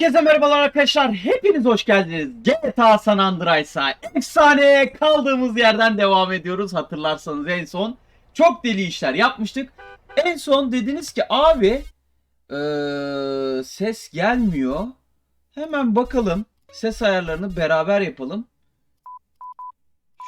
Herkese merhabalar arkadaşlar. Hepiniz hoş geldiniz. GTA San Andreas'a efsane kaldığımız yerden devam ediyoruz. Hatırlarsanız en son çok deli işler yapmıştık. En son dediniz ki abi eee, ses gelmiyor. Hemen bakalım. Ses ayarlarını beraber yapalım.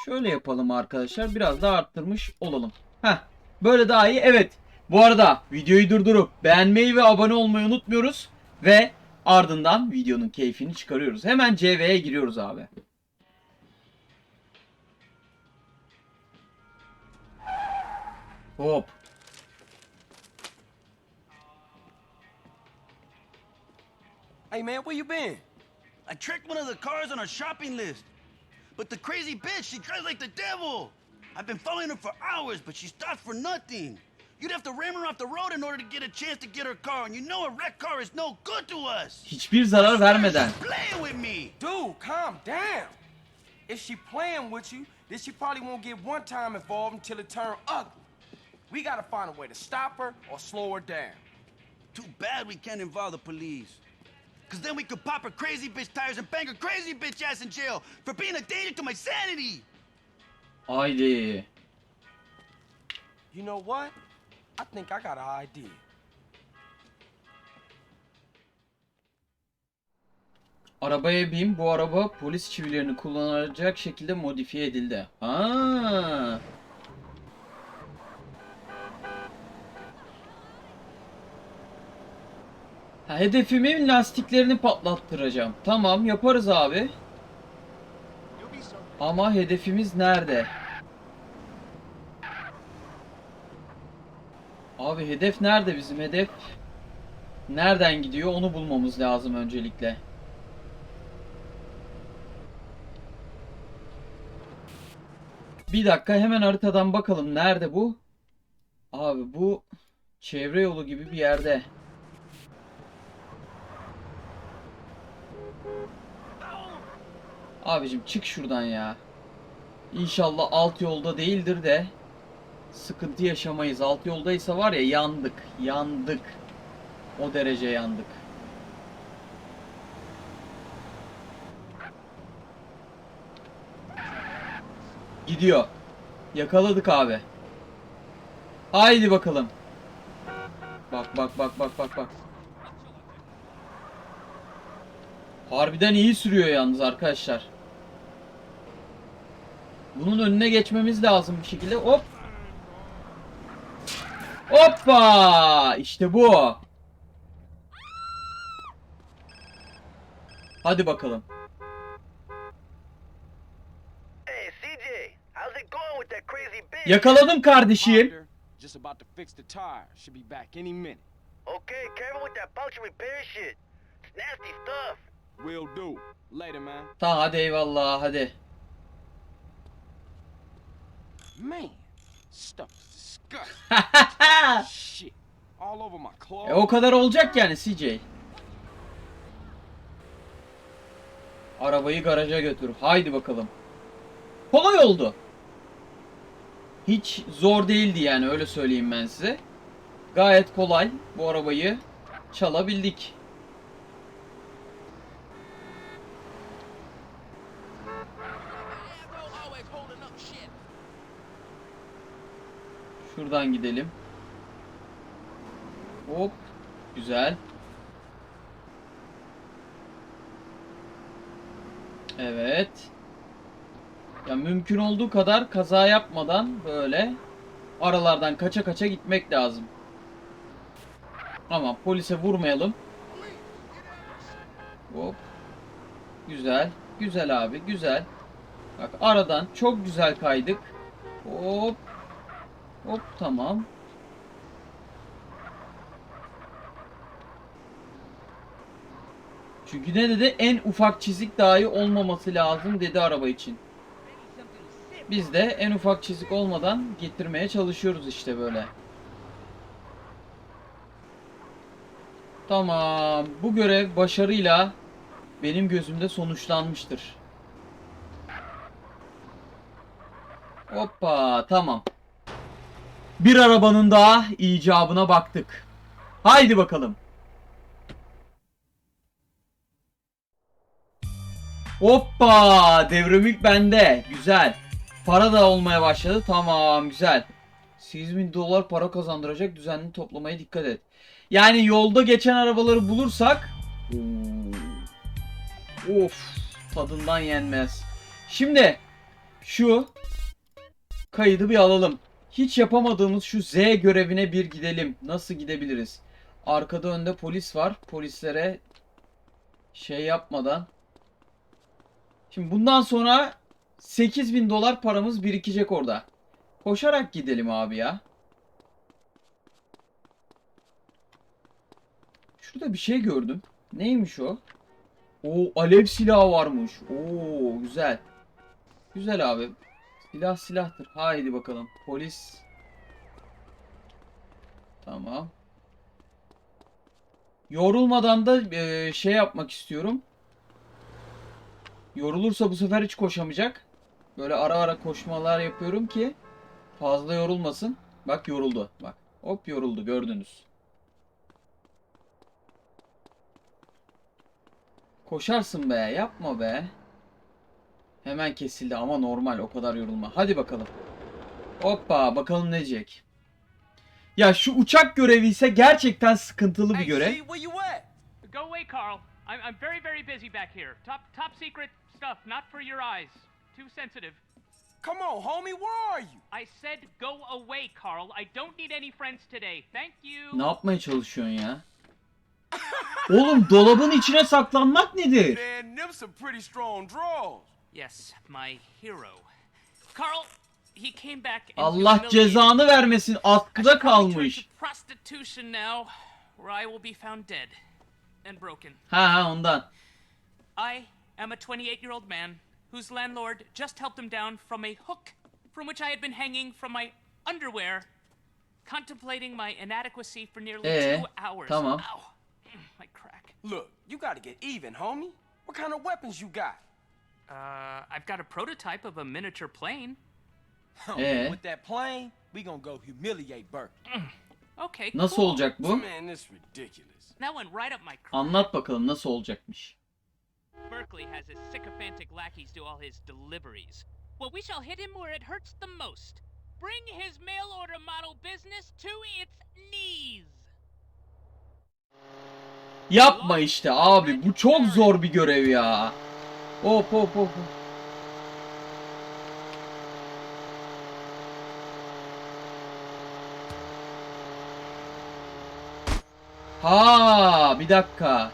Şöyle yapalım arkadaşlar. Biraz daha arttırmış olalım. Heh, böyle daha iyi. Evet. Bu arada videoyu durdurup beğenmeyi ve abone olmayı unutmuyoruz. Ve ardından videonun keyfini çıkarıyoruz. Hemen CV'ye giriyoruz abi. Hop. Hey man, where you been? I tracked one of the cars on our shopping list. But the crazy bitch, she drives like the devil. I've been following her for hours, but she stops for nothing. You'd have to ram her off the road in order to get a chance to get her car, and you know a wrecked car is no good to us. Hiçbir zarar vermeden. She's playing with me. Dude, calm down. If she playing with you, then she probably won't get one time involved until it turn ugly. We gotta find a way to stop her or slow her down. Too bad we can't involve the police. Cause then we could pop her crazy bitch tires and bang her crazy bitch ass in jail for being a danger to my sanity. Haydi. You know what? I think I got an idea. Arabaya bin. Bu araba polis çivilerini kullanacak şekilde modifiye edildi. Ha. Ha, hedefimin lastiklerini patlattıracağım. Tamam yaparız abi. Ama hedefimiz nerede? Abi hedef nerede bizim hedef? Nereden gidiyor onu bulmamız lazım öncelikle. Bir dakika hemen haritadan bakalım nerede bu? Abi bu çevre yolu gibi bir yerde. Abicim çık şuradan ya. İnşallah alt yolda değildir de sıkıntı yaşamayız. Alt yoldaysa var ya yandık. Yandık. O derece yandık. Gidiyor. Yakaladık abi. Haydi bakalım. Bak bak bak bak bak bak. Harbiden iyi sürüyor yalnız arkadaşlar. Bunun önüne geçmemiz lazım bir şekilde. Hop. Hoppa! İşte bu. Hadi bakalım. Hey, CJ, how's it going with that crazy bitch? Yakaladım kardeşim. Just about to fix the tire. Should be back any minute. Okay, careful with that puncture repair shit. It's nasty stuff. Will do. Later, man. Tamam hadi eyvallah hadi. Man, stuff. Shit. All over my clothes. E o kadar olacak yani CJ. Arabayı garaja götür. Haydi bakalım. Kolay oldu. Hiç zor değildi yani öyle söyleyeyim ben size. Gayet kolay bu arabayı çalabildik. Şuradan gidelim. Hop. Güzel. Evet. Ya mümkün olduğu kadar kaza yapmadan böyle aralardan kaça kaça gitmek lazım. Ama polise vurmayalım. Hop. Güzel. Güzel abi. Güzel. Bak aradan çok güzel kaydık. Hop. Hop tamam. Çünkü ne dedi? En ufak çizik dahi olmaması lazım dedi araba için. Biz de en ufak çizik olmadan getirmeye çalışıyoruz işte böyle. Tamam. Bu görev başarıyla benim gözümde sonuçlanmıştır. Hoppa tamam. Bir arabanın daha icabına baktık. Haydi bakalım. Hoppa! Devremik bende. Güzel. Para da olmaya başladı. Tamam güzel. 8000 dolar para kazandıracak düzenli toplamaya dikkat et. Yani yolda geçen arabaları bulursak. Of tadından yenmez. Şimdi şu kaydı bir alalım. Hiç yapamadığımız şu Z görevine bir gidelim. Nasıl gidebiliriz? Arkada önde polis var. Polislere şey yapmadan. Şimdi bundan sonra 8000 dolar paramız birikecek orada. Koşarak gidelim abi ya. Şurada bir şey gördüm. Neymiş o? O alev silahı varmış. Oo güzel. Güzel abi. Silah silahtır. Haydi bakalım. Polis. Tamam. Yorulmadan da e, şey yapmak istiyorum. Yorulursa bu sefer hiç koşamayacak. Böyle ara ara koşmalar yapıyorum ki fazla yorulmasın. Bak yoruldu. Bak. Hop yoruldu gördünüz. Koşarsın be. Yapma be. Hemen kesildi ama normal. O kadar yorulma. Hadi bakalım. Hoppa. Bakalım ne diyecek. Ya şu uçak görevi ise gerçekten sıkıntılı bir görev. Go away, Carl. I'm, I'm very, very busy back here. Top, top secret stuff, not for your eyes. Too sensitive. Come on, homie, where are you? I said go away, Carl. I don't need any friends today. Thank you. Ne yapmaya çalışıyorsun ya? Oğlum dolabın içine saklanmak nedir? Man, them some pretty strong draws. Yes, my hero. Carl, he came back and Allah humiliated- cezanı vermesin. I Atkıda should probably turn kalmış. to prostitution now, where I will be found dead and broken. Ha ha ondan. I am a 28-year-old man whose landlord just helped him down from a hook from which I had been hanging from my underwear, contemplating my inadequacy for nearly Eh, two hours. tamam. Ow, my crack. Look, you gotta get even, homie. What kind of weapons you got? Uh, I've got a prototype of a miniature plane. Eh. With that plane, we gonna go humiliate Burke. Okay, Nasıl cool. olacak bu? Man, this ridiculous. That went right up my crack. Anlat bakalım nasıl olacakmış. Berkeley has his sycophantic lackeys do all his deliveries. Well, we shall hit him where it hurts the most. Bring his mail order model business to its knees. Yapma işte abi bu çok zor bir görev ya. Hop hop hop. Ha bir dakika.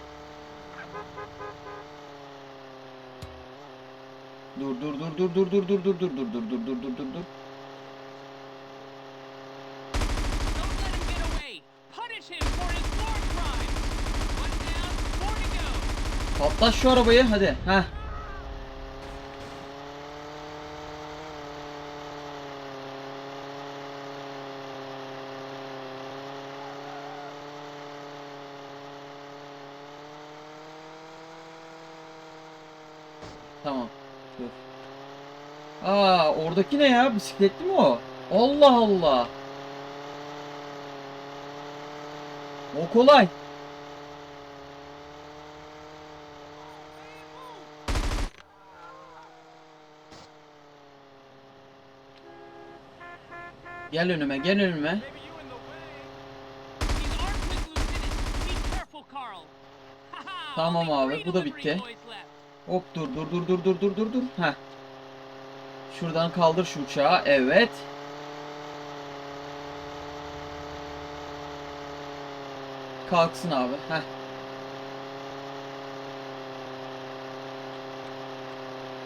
Dur dur dur dur dur dur dur dur dur dur dur dur dur dur dur dur. Patlat şu arabayı hadi. Heh. Aa oradaki ne ya? Bisikletli mi o? Allah Allah. O kolay. Gel önüme, gel önüme. Tamam abi, bu da bitti. Hop dur, dur, dur, dur, dur, dur, dur, dur. Heh. Şuradan kaldır şu uçağı. Evet. Kalksın abi. Heh.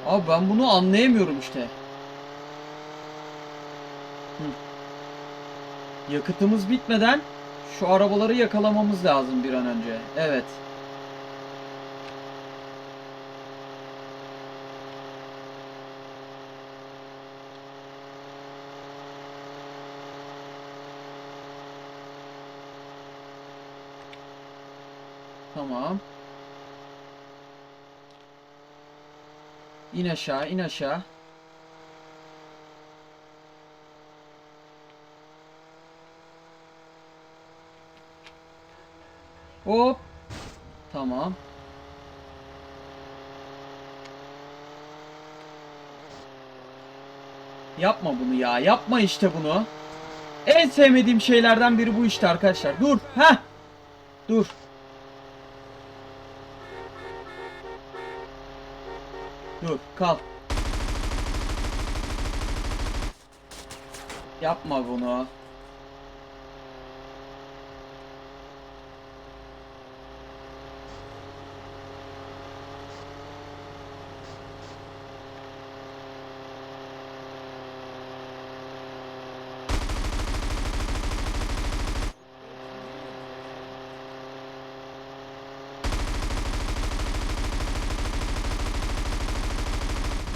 Abi ben bunu anlayamıyorum işte. Hı. Yakıtımız bitmeden şu arabaları yakalamamız lazım bir an önce. Evet. Tamam. İn aşağı, in aşağı. Hop. Tamam. Yapma bunu ya. Yapma işte bunu. En sevmediğim şeylerden biri bu işte arkadaşlar. Dur. Heh. Dur. Dur. Kal. Yapma bunu.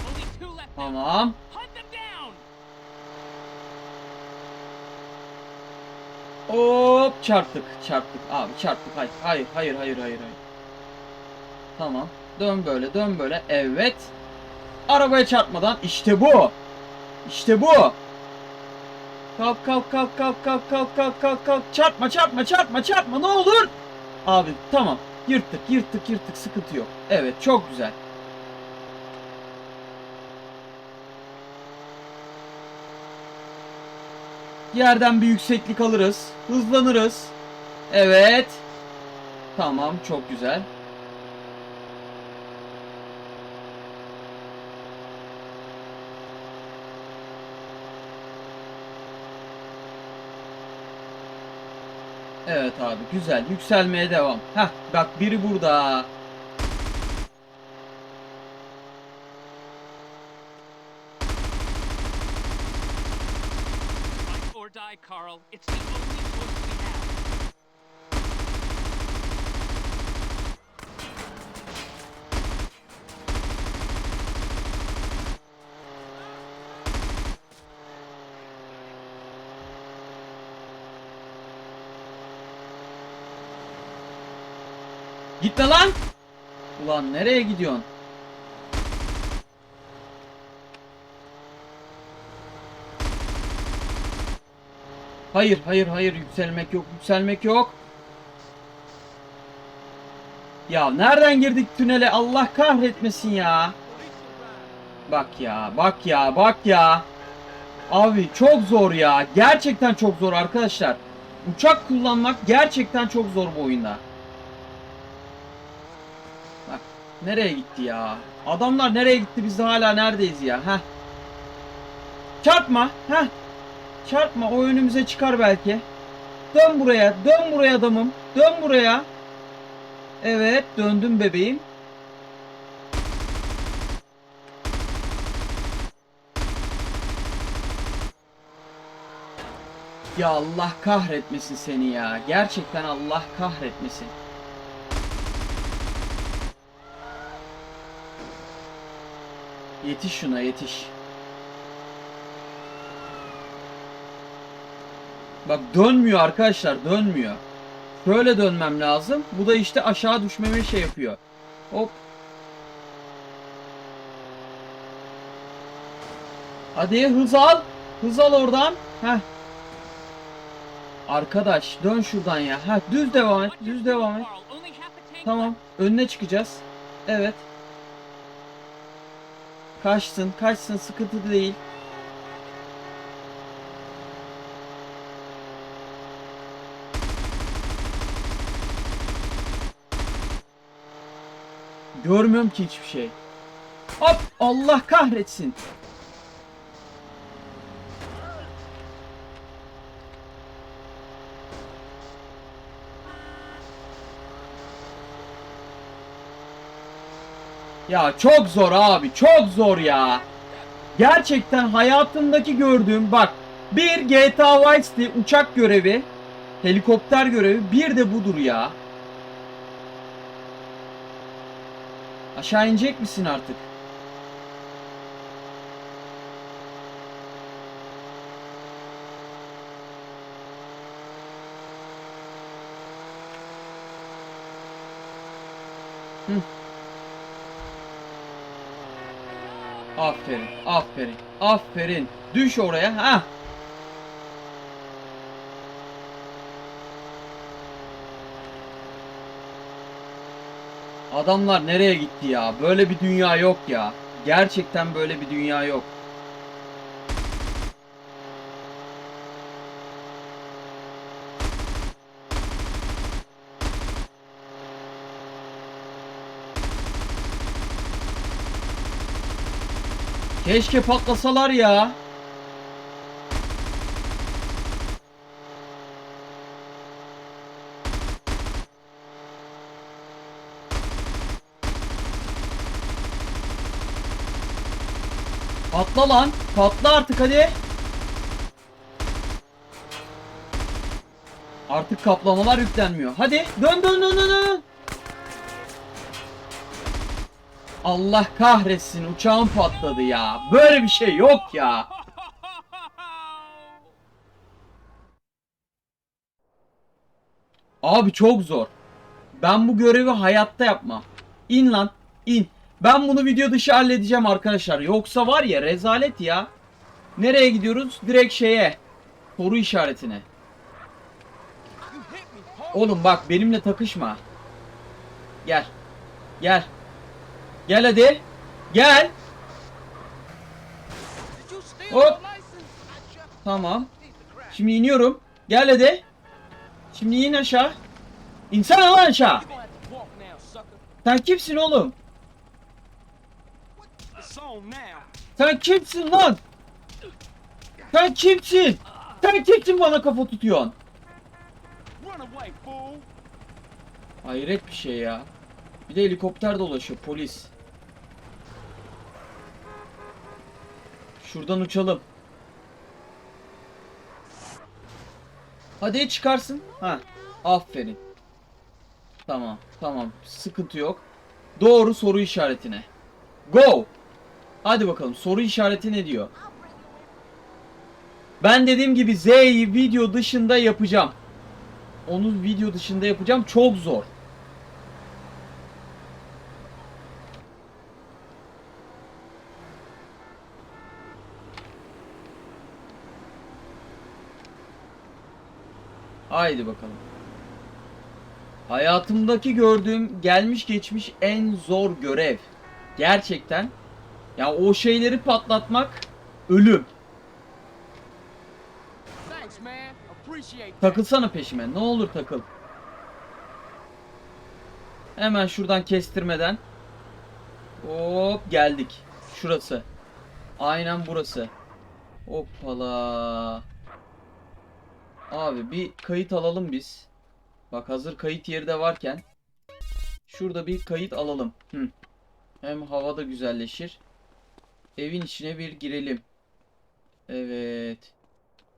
Only two left now. Tamam. Hop çarptık. Çarptık. Abi çarptık. Hayır. Hayır. Hayır. Hayır. Hayır. hayır. Tamam. Dön böyle. Dön böyle. Evet. Arabaya çarpmadan işte bu. İşte bu. Kalk kalk kalk kalk kalk kalk kalk kalk kalk. Çarpma çarpma çarpma çarpma ne olur. Abi tamam. Yırttık yırttık yırttık sıkıntı yok. Evet çok güzel. Yerden bir yükseklik alırız. Hızlanırız. Evet. Tamam çok güzel. Evet abi güzel yükselmeye devam. Heh bak biri burada. Fight or die, Carl. It's the only choice we have. Gitme lan. Ulan nereye gidiyorsun? Hayır, hayır, hayır. Yükselmek yok, yükselmek yok. Ya nereden girdik tünele? Allah kahretmesin ya. Bak ya, bak ya, bak ya. Abi çok zor ya. Gerçekten çok zor arkadaşlar. Uçak kullanmak gerçekten çok zor bu oyunda. Bak nereye gitti ya? Adamlar nereye gitti biz de hala neredeyiz ya? Heh. Çarpma. Heh. Çarpma o önümüze çıkar belki. Dön buraya. Dön buraya adamım. Dön buraya. Evet döndüm bebeğim. Ya Allah kahretmesin seni ya. Gerçekten Allah kahretmesin. Yetiş şuna yetiş. Bak dönmüyor arkadaşlar dönmüyor. Şöyle dönmem lazım. Bu da işte aşağı düşmeme şey yapıyor. Hop. Hadi hız al. Hız al oradan. Heh. Arkadaş dön şuradan ya. Ha düz devam et. Düz devam et. Tamam. Önüne çıkacağız. Evet. Kaçsın, kaçsın sıkıntı değil. Görmüyorum ki hiçbir şey. Hop! Allah kahretsin. Ya çok zor abi, çok zor ya. Gerçekten hayatımdaki gördüğüm bak bir GTA Vice uçak görevi, helikopter görevi, bir de budur ya. Aşağı inecek misin artık? Aferin, aferin, aferin. Düş oraya, ha. Adamlar nereye gitti ya? Böyle bir dünya yok ya. Gerçekten böyle bir dünya yok. Keşke patlasalar ya. Patla lan. Patla artık hadi. Artık kaplamalar yüklenmiyor. Hadi dön dön dön dön dön. Allah kahretsin uçağım patladı ya. Böyle bir şey yok ya. Abi çok zor. Ben bu görevi hayatta yapmam. İn lan in. Ben bunu video dışı halledeceğim arkadaşlar. Yoksa var ya rezalet ya. Nereye gidiyoruz? Direkt şeye. Soru işaretine. Oğlum bak benimle takışma. Gel. Gel. Gel hadi. Gel. Hop. Tamam. Şimdi iniyorum. Gel hadi. Şimdi in aşağı. İnsene lan aşağı. Sen kimsin oğlum? Sen kimsin lan? Sen kimsin? Sen kimsin bana kafa tutuyorsun? Hayret bir şey ya. Bir de helikopter dolaşıyor polis. Şuradan uçalım. Hadi çıkarsın. Ha. Aferin. Tamam, tamam. Sıkıntı yok. Doğru soru işaretine. Go. Hadi bakalım soru işareti ne diyor? Ben dediğim gibi Z'yi video dışında yapacağım. Onu video dışında yapacağım. Çok zor. Haydi bakalım. Hayatımdaki gördüğüm gelmiş geçmiş en zor görev. Gerçekten. Ya o şeyleri patlatmak ölüm. Takılsana peşime. Ne olur takıl. Hemen şuradan kestirmeden. Hop geldik. Şurası. Aynen burası. Hoppala. Abi bir kayıt alalım biz. Bak hazır kayıt yeri de varken. Şurada bir kayıt alalım. Hı. Hem havada güzelleşir. Evin içine bir girelim. Evet.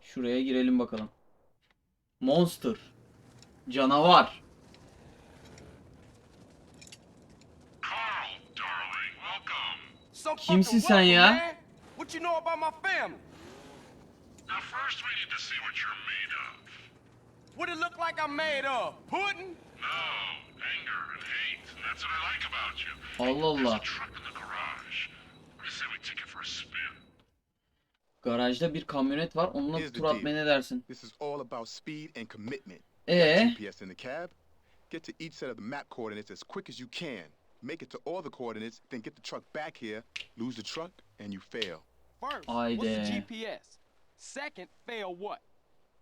Şuraya girelim bakalım. Monster. Canavar. Kimsin sen ya? man. What you know about my family? Now, first we need to see what you're made of. What it look like I'm made of? Pudding? No, anger and hate, and that's what I like about you. Allah There's Allah. a truck in the garage. I say we take it for a spin. Garajda bir kamyonet var. Onunla tur atmaya ne dersin? This is all about speed and commitment. Ee, GPS in the cab. Get to each set of the map coordinates as quick as you can. Make it to all the coordinates, then get the truck back here, lose the truck, and you fail. First, what's the GPS? Second, fail what?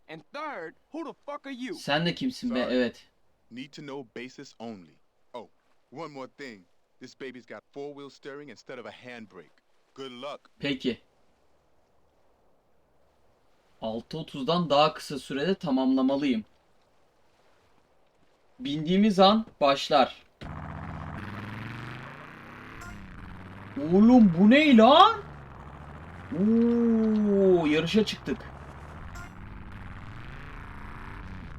And third, who the fuck are you? sen de kimsin be? Sorry. Evet. Need to know basis only. Oh, one more thing. This baby's got four wheel steering instead of a handbrake. Good luck. Peki. 6.30'dan daha kısa sürede tamamlamalıyım. Bindiğimiz an başlar. Oğlum bu ne lan? Oo, yarışa çıktık.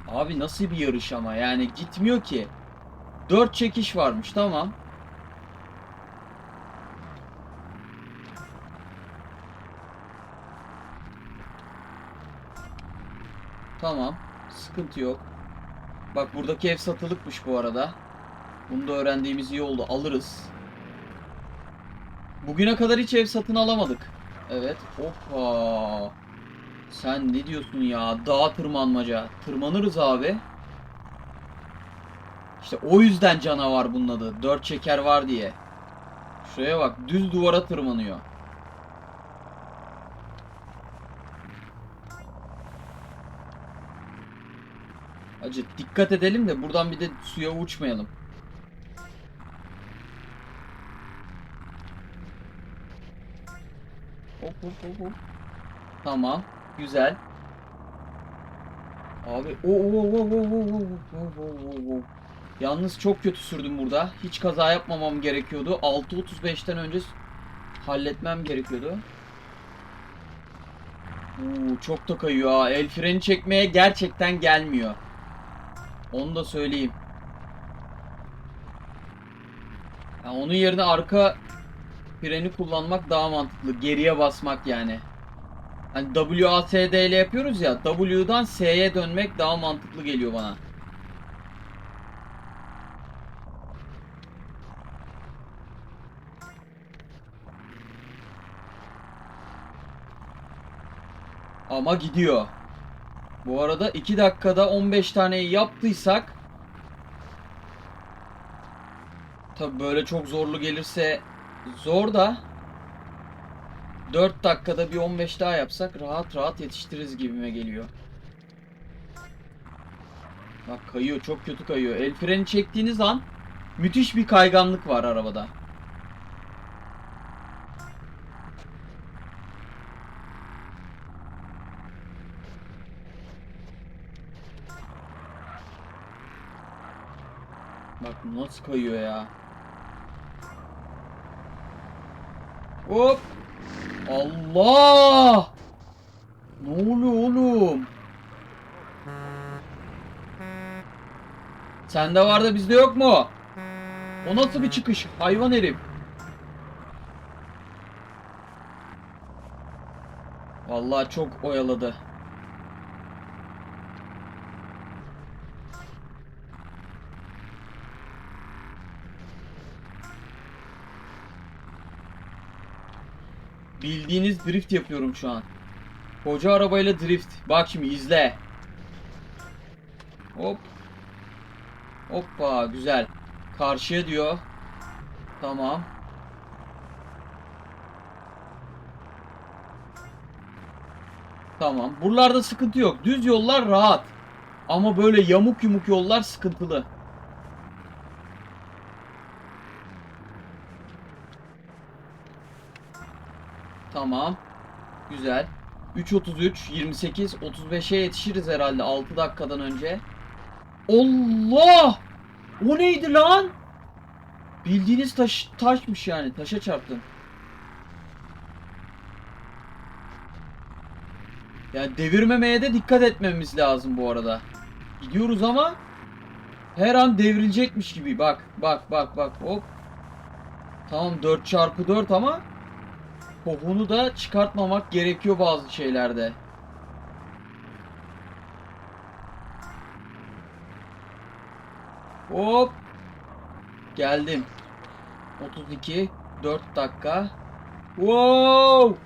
Abi nasıl bir yarış ama yani gitmiyor ki. 4 çekiş varmış tamam. Tamam. Sıkıntı yok. Bak buradaki ev satılıkmış bu arada. Bunu da öğrendiğimiz iyi oldu. Alırız. Bugüne kadar hiç ev satın alamadık. Evet. Hoppa. Sen ne diyorsun ya? Dağa tırmanmaca. Tırmanırız abi. İşte o yüzden canavar bunun adı. Dört çeker var diye. Şuraya bak. Düz duvara tırmanıyor. Acı dikkat edelim de buradan bir de suya uçmayalım. Hop hop hop hop. Tamam. Güzel. Abi o o o o o o o. Yalnız çok kötü sürdüm burada. Hiç kaza yapmamam gerekiyordu. 6.35'ten önce halletmem gerekiyordu. Oo, çok da kayıyor ha. El freni çekmeye gerçekten gelmiyor. Onu da söyleyeyim. Yani onun yerine arka freni kullanmak daha mantıklı. Geriye basmak yani. Hani WASD ile yapıyoruz ya. W'dan S'ye dönmek daha mantıklı geliyor bana. Ama gidiyor. Bu arada 2 dakikada 15 taneyi yaptıysak Tabi böyle çok zorlu gelirse zor da 4 dakikada bir 15 daha yapsak rahat rahat yetiştiririz gibime geliyor. Bak kayıyor çok kötü kayıyor. El freni çektiğiniz an müthiş bir kayganlık var arabada. Bak nasıl kayıyor ya. Hop. Allah! Ne oluyor oğlum? Sende var da bizde yok mu? O nasıl bir çıkış? Hayvan herif. Vallahi çok oyaladı. Bildiğiniz drift yapıyorum şu an. Koca arabayla drift. Bak şimdi izle. Hop. Hoppa güzel. Karşıya diyor. Tamam. Tamam. Buralarda sıkıntı yok. Düz yollar rahat. Ama böyle yamuk yumuk yollar sıkıntılı. Tamam. Güzel. 3.33, 28, 35'e yetişiriz herhalde 6 dakikadan önce. Allah! O neydi lan? Bildiğiniz taş taşmış yani. Taşa çarptın. Yani devirmemeye de dikkat etmemiz lazım bu arada. Gidiyoruz ama her an devrilecekmiş gibi. Bak, bak, bak, bak. Hop. Tamam 4 çarpı 4 ama Kokunu da çıkartmamak gerekiyor bazı şeylerde. Hop. Geldim. 32 4 dakika. Wow!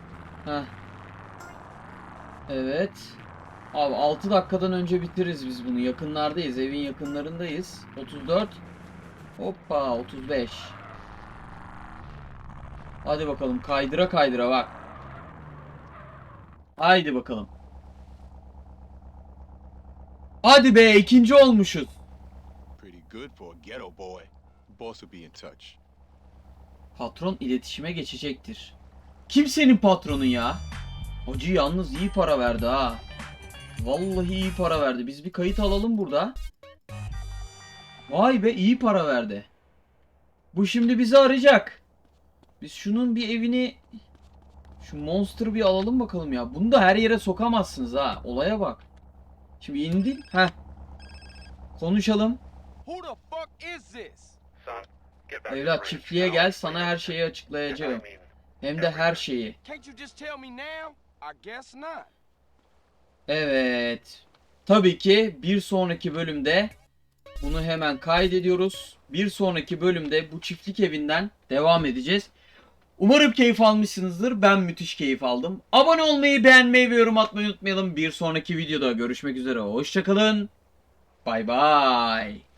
Heh. Evet. Abi 6 dakikadan önce bitiririz biz bunu. Yakınlardayız. Evin yakınlarındayız. 34. Hoppa 35. Hadi bakalım kaydıra kaydıra bak. Haydi bakalım. Hadi be ikinci olmuşuz. Patron iletişime geçecektir. Kim senin patronun ya? Hacı yalnız iyi para verdi ha. Vallahi iyi para verdi. Biz bir kayıt alalım burada. Vay be iyi para verdi. Bu şimdi bizi arayacak. Biz şunun bir evini şu monster bir alalım bakalım ya. Bunu da her yere sokamazsınız ha. Olaya bak. Şimdi indik. Heh. Konuşalım. Evlat çiftliğe gel sana her şeyi açıklayacağım. Hem de her şeyi. Evet. Tabii ki bir sonraki bölümde bunu hemen kaydediyoruz. Bir sonraki bölümde bu çiftlik evinden devam edeceğiz. Umarım keyif almışsınızdır. Ben müthiş keyif aldım. Abone olmayı, beğenmeyi ve yorum atmayı unutmayalım. Bir sonraki videoda görüşmek üzere. Hoşçakalın. Bay bay.